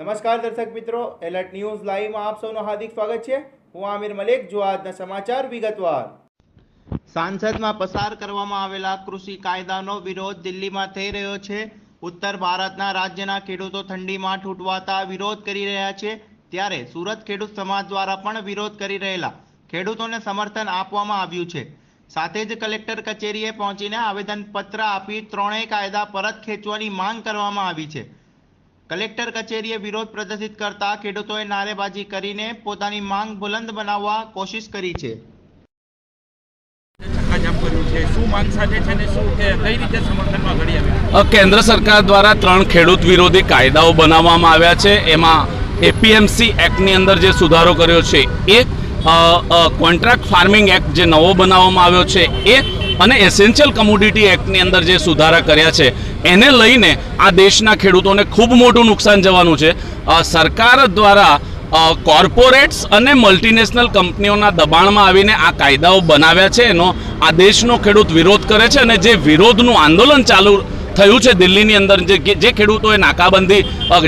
નમસ્કાર દર્શક મિત્રો, એલર્ટ ન્યૂઝ લાઈવમાં આપ સૌનું હાર્દિક સ્વાગત છે. હું આમિર મલિક, જો આજના સમાચાર વિગતવાર. સાંસદમાં પસાર કરવામાં આવેલા કૃષિ કાયદાનો વિરોધ દિલ્હીમાં થઈ રહ્યો છે. ઉત્તર ભારતના રાજ્યના ખેડૂતો ઠંડીમાં ઠૂંટવાતા વિરોધ કરી રહ્યા છે. ત્યારે સુરત ખેડૂત સમાજ દ્વારા પણ વિરોધ કરી રહેલા ખેડૂતોને સમર્થન આપવામાં આવ્યું છે. સાથે જ કલેક્ટર કચેરીએ પહોંચીને આવેદનપત્ર આપી ત્રણેય કાયદા પરત ખેંચવાની માંગ કરવામાં આવી છે. કલેક્ટર કચેરીએ વિરોધ પ્રદર્શિત કરતા ખેડૂતોએ નારેબાજી કરીને પોતાની માંગ બુલંદ બનાવવા કોશિશ કરી છે. કેન્દ્ર સરકાર દ્વારા ત્રણ ખેડૂત વિરોધી કાયદાઓ બનાવવામાં આવ્યા છે. એમાં એપીએમસી એક્ટની અંદર જે સુધારો કર્યો છે એ કોન્ટ્રાક્ટ ફાર્મિંગ એક્ટ જે નવો બનાવવામાં આવ્યો છે એ અને એસેન્શિયલ કમોડિટી એક્ટની અંદર જે સુધારા કર્યા છે, એને લઈને આ દેશના ખેડૂતોને ખૂબ મોટું નુકસાન જવાનું છે. સરકાર દ્વારા કોર્પોરેટ્સ અને મલ્ટીનેશનલ કંપનીઓના દબાણમાં આવીને આ કાયદાઓ બનાવ્યા છે. એનો આ દેશનો ખેડૂત વિરોધ કરે છે અને જે વિરોધનું આંદોલન ચાલુ થયું છે દિલ્હીની અંદર જે ખેડૂતોએ નાકાબંધી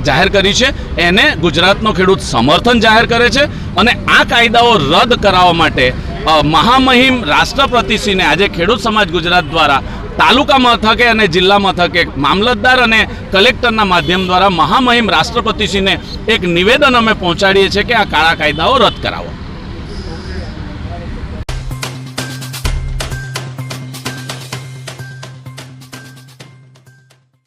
જાહેર કરી છે, એને ગુજરાતનો ખેડૂત સમર્થન જાહેર કરે છે અને આ કાયદાઓ રદ કરાવવા માટે મહામહિમ રાષ્ટ્રપતિશ્રીને આજે ખેડૂત સમાજ ગુજરાત દ્વારા તાલુકા મથકે અને જિલ્લા મથકે મામલતદાર અને કલેક્ટરના માધ્યમ દ્વારા મહામહિમ રાષ્ટ્રપતિશ્રીને એક નિવેદન અમે પહોંચાડીએ છીએ કે આ કાળા કાયદાઓ રદ કરાવો.